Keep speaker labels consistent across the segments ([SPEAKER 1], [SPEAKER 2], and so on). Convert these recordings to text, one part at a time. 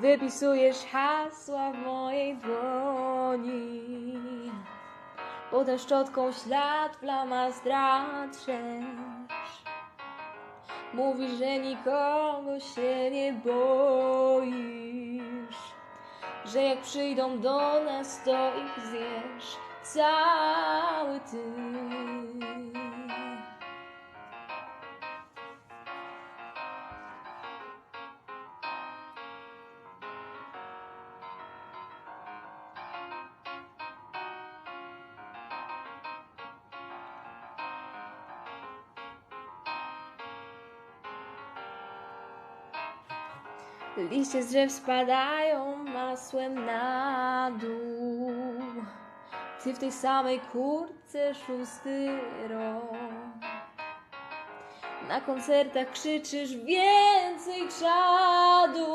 [SPEAKER 1] Wypisujesz hasła w mojej dłoni. Potem szczotką ślad flamastra trzesz Mówisz, że nikogo się nie boisz Że jak przyjdą do nas, to ich zjesz Cały ty Liście z drzew spadają masłem na dół. Ty w tej samej kurtce szósty rok. Na koncertach krzyczysz więcej czadu.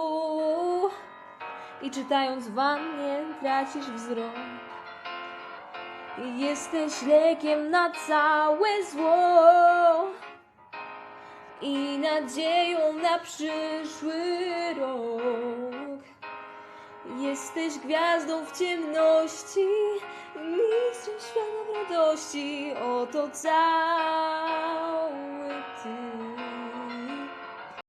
[SPEAKER 1] I czytając wannie tracisz wzrok. Jesteś lekiem na całe zło i nadzieją na przyszły rok. Jesteś gwiazdą w ciemności, mistrzem świata w radości, oto cały.